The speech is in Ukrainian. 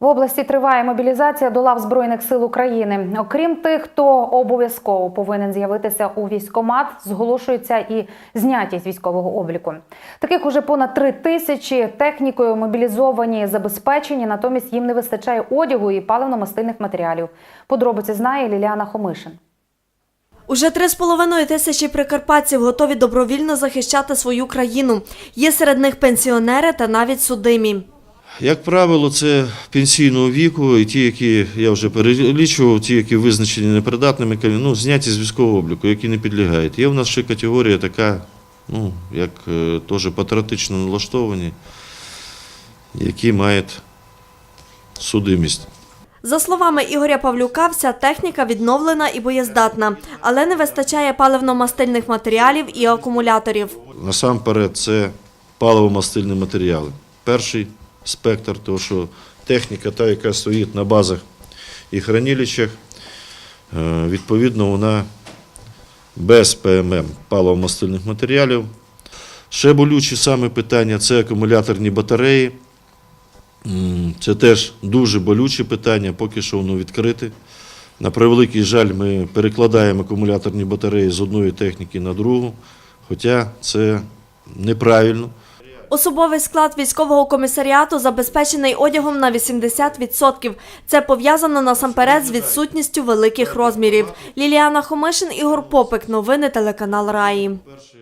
В області триває мобілізація до лав Збройних сил України. Окрім тих, хто обов'язково повинен з'явитися у військкомат, зголошуються і зняті з військового обліку. Таких уже понад три тисячі технікою мобілізовані, забезпечені, натомість їм не вистачає одягу і паливно-мастильних матеріалів. Подробиці знає Ліліана Хомишин. Уже три з половиною тисячі прикарпатців готові добровільно захищати свою країну. Є серед них пенсіонери та навіть судимі. Як правило, це пенсійного віку, і ті, які я вже перелічував, ті, які визначені непридатними, ну, зняті з військового обліку, які не підлягають. Є в нас ще категорія така, ну, як е, теж патріотично налаштовані, які мають судимість. За словами Ігоря Павлюка, вся техніка відновлена і боєздатна, але не вистачає паливно-мастильних матеріалів і акумуляторів. Насамперед, це паливо-мастильні матеріали. Перший спектр, тому що техніка, та, яка стоїть на базах і хранилищах, е, відповідно, вона без ПММ паливо-мастильних матеріалів. Ще болючі саме питання це акумуляторні батареї. Це теж дуже болюче питання, поки що воно відкрите. На превеликий жаль, ми перекладаємо акумуляторні батареї з одної техніки на другу, хоча це неправильно. Особовий склад військового комісаріату забезпечений одягом на 80%. Це пов'язано насамперед з відсутністю великих розмірів. Ліліана Хомишин, Ігор Попик. Новини телеканал Раї.